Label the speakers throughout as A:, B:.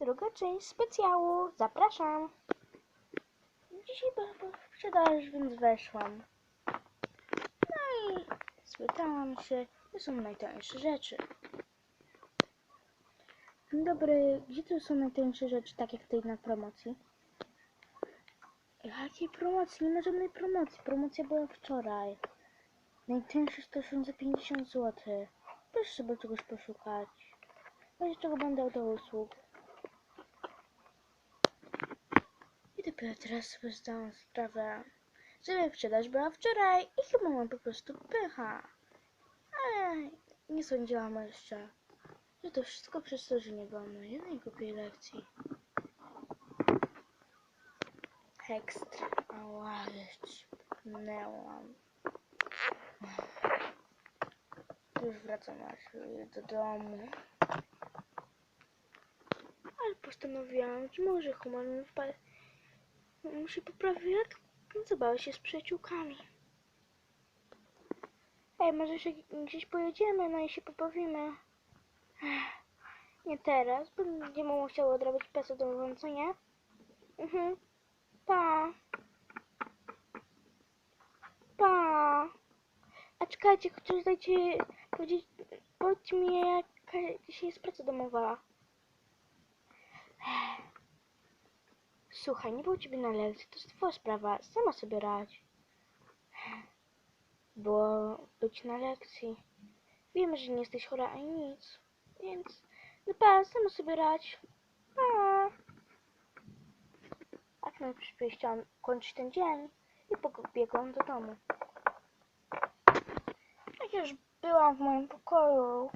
A: druga część specjału. Zapraszam. Dzisiaj była sprzedaż, więc weszłam. No i spytałam się, gdzie są najtańsze rzeczy. Dzień dobry, gdzie tu są najtańsze rzeczy, tak jak tutaj na promocji? Jakiej promocji? Nie ma żadnej promocji. Promocja była wczoraj. Najtańszy 150 zł. Proszę sobie czegoś poszukać. Będzie czego będę do usług. I teraz sobie zdałam sprawę, że wyprzedaż była wczoraj i chyba mam po prostu pycha. Ale nie sądziłam jeszcze, że to wszystko przez to, że nie byłam na jednej głupiej lekcji. Ekstra. Ała, pnęłam. Już wracam do domu. Ale postanowiłam, że może humor mi wpadł. Muszę poprawić, jak zabawię się z przyjaciółkami. Ej, może się gdzieś pojedziemy, no i się pobawimy. Ech, Nie teraz, bo będziemy musiały odrobić pesę do co nie? Mhm. Pa. Pa. A czekajcie, chociaż dajcie powiedzieć, powiedzcie mi, jaka dzisiaj jest praca domowa. Słuchaj, nie było ciebie na lekcji, to jest twoja sprawa, sama sobie radź. Było być na lekcji. Wiemy, że nie jesteś chora ani nic, więc no pa, sama sobie radź. Pa. Najszybciej chciałam kończyć ten dzień i pobiegłam do domu. Jak już byłam w moim pokoju,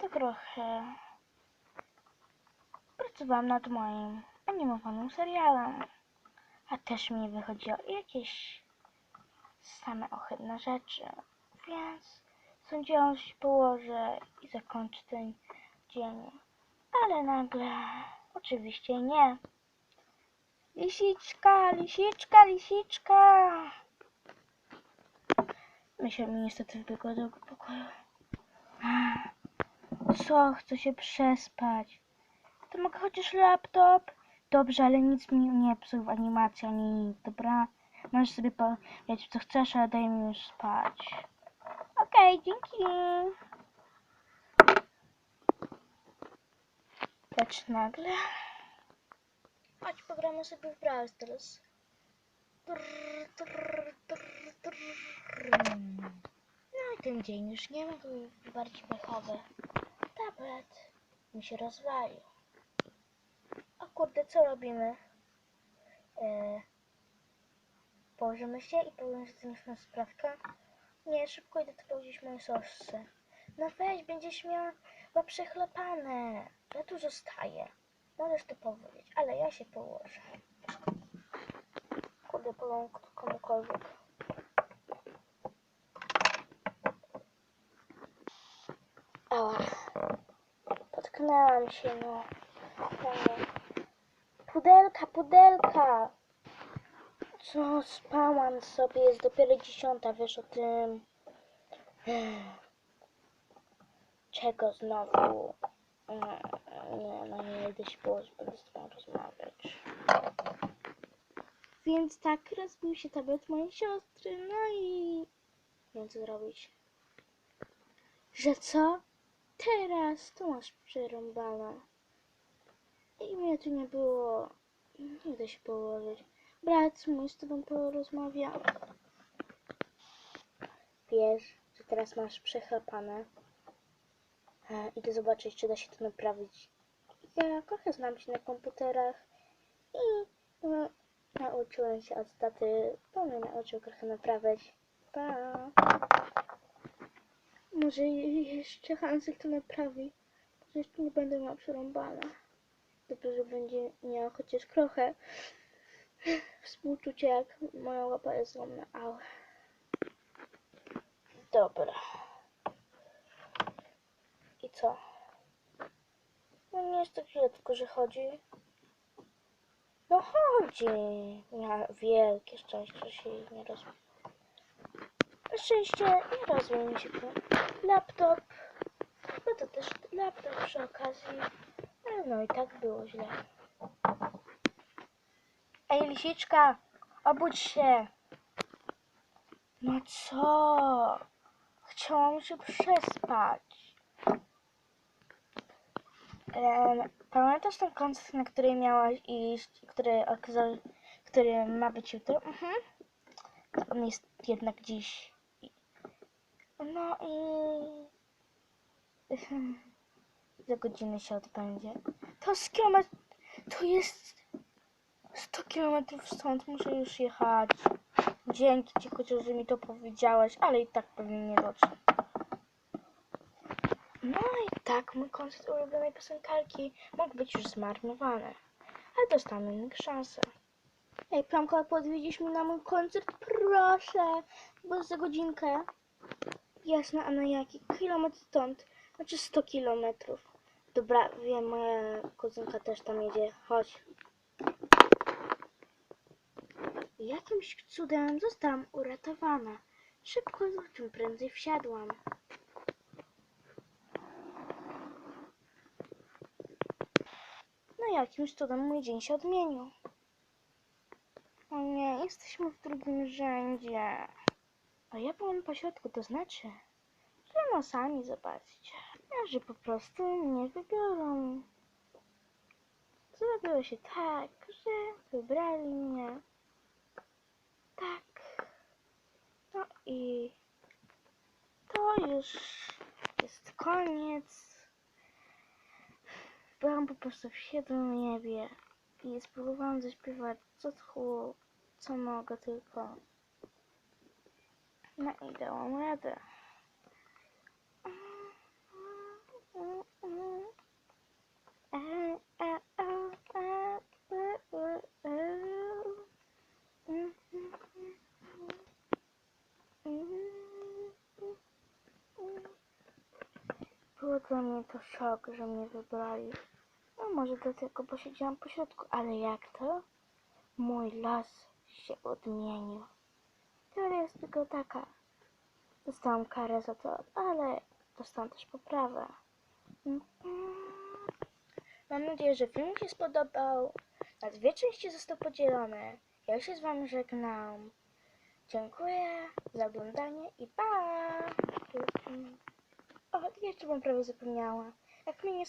A: to trochę pracowałam nad moim animowanym serialem. A też mi nie wychodziło jakieś same ohydne rzeczy. Więc sądziłam, że się położę i zakończę ten dzień. Ale nagle oczywiście nie. Lisiczka, lisiczka, lisiczka. Myślę, mi niestety wybiegła do pokoju. Co? Chcę się przespać. To mogę chociaż laptop? Dobrze, ale nic mi nie psuł w animacji ani dobra? Możesz sobie powiedzieć co chcesz, ale daj mi już spać. Okej, dzięki. Lecz nagle... Chodź, pogramy sobie w Brawl. No i ten dzień już nie mógł być bardziej pechowy. Tablet mi się rozwalił. Kurde, co robimy? E, położymy się i powiem, że zaniosłem sprawkę. Nie, szybko idę tu powiedzieć mojej sosce. No weź, będziesz miała przechlepane. Ja tu zostaję. Możesz to powiedzieć, ale ja się położę. Kurde, powiem komukolwiek. Ała. Potknęłam się, no. Fajnie. Pudelka, pudelka! Co, spałam sobie, jest dopiero dziesiąta, wiesz o tym. Czego znowu? Mm, Nie, no nie idę się położyć, będę z tobą rozmawiać. Więc tak, rozbił się tablet mojej siostry, no i... Wiem co zrobić. Że co? Teraz to masz przerąbane. I mnie tu nie było. Nie da się położyć. Brat mój z tobą porozmawia. Wiesz, że teraz masz przechlapane. E, idę zobaczyć, czy da się to naprawić. Ja trochę znam się na komputerach i no, nauczyłem się od taty, bo mnie nauczył trochę naprawiać. Pa! Może jeszcze Hansel to naprawi. Może jeszcze nie będę miała przerąbane. Dobrze, że będzie miała chociaż trochę współczucia, jak moja łapa jest złamna. Au. Dobra. I co? No nie jest tak źle, tylko że chodzi. No chodzi. Miała wielkie szczęście, że się nie rozbił. Na szczęście nie rozbił mi się ten laptop. No to też laptop przy okazji. No i tak było źle. Ej, lisiczka, obudź się. No co? Chciałam się przespać. Pamiętasz ten koncert, na który miałaś iść, który który ma być jutro? Mhm. To on jest jednak dziś. No i... Za godzinę się odbędzie. To z kilometr... To jest 100 kilometrów stąd. Muszę już jechać. Dzięki ci chociaż, że mi to powiedziałeś, ale i tak pewnie nie dotrze. No i tak mój koncert ulubionej piosenkarki mógł być już zmarnowany. Ale dostałem innych szansę. Ej, Plamka, podwiedziesz mnie na mój koncert? Proszę, bo za godzinkę. Jasne, a na jaki? Kilometr stąd. Znaczy 100 kilometrów. Dobra, wiem, moja kuzynka też tam jedzie. Chodź. Jakimś cudem zostałam uratowana. Szybko, czym prędzej wsiadłam. No jakimś cudem mój dzień się odmienił. O nie, jesteśmy w drugim rzędzie. A ja byłam po środku, to znaczy, że no sami zobaczcie, że po prostu mnie wybiorą. Zrobiło się tak, że wybrali mnie. Tak. No i to już jest koniec. Byłam po prostu w siedmiu niebie i spróbowałam zaśpiewać co tchu, co mogę tylko. No i dałam radę. Było dla mnie to szok, że mnie wybrali. No może dlatego, bo siedziałam po środku, ale jak to? Mój los się odmienił. Teoria jest tylko taka. Dostałam karę za to, ale dostałam też poprawę. Mam nadzieję, że film Ci się spodobał. Na dwie części został podzielony. Ja się z Wami żegnam. Dziękuję za oglądanie i pa! O, jeszcze bym prawie zapomniała. Jak mnie nie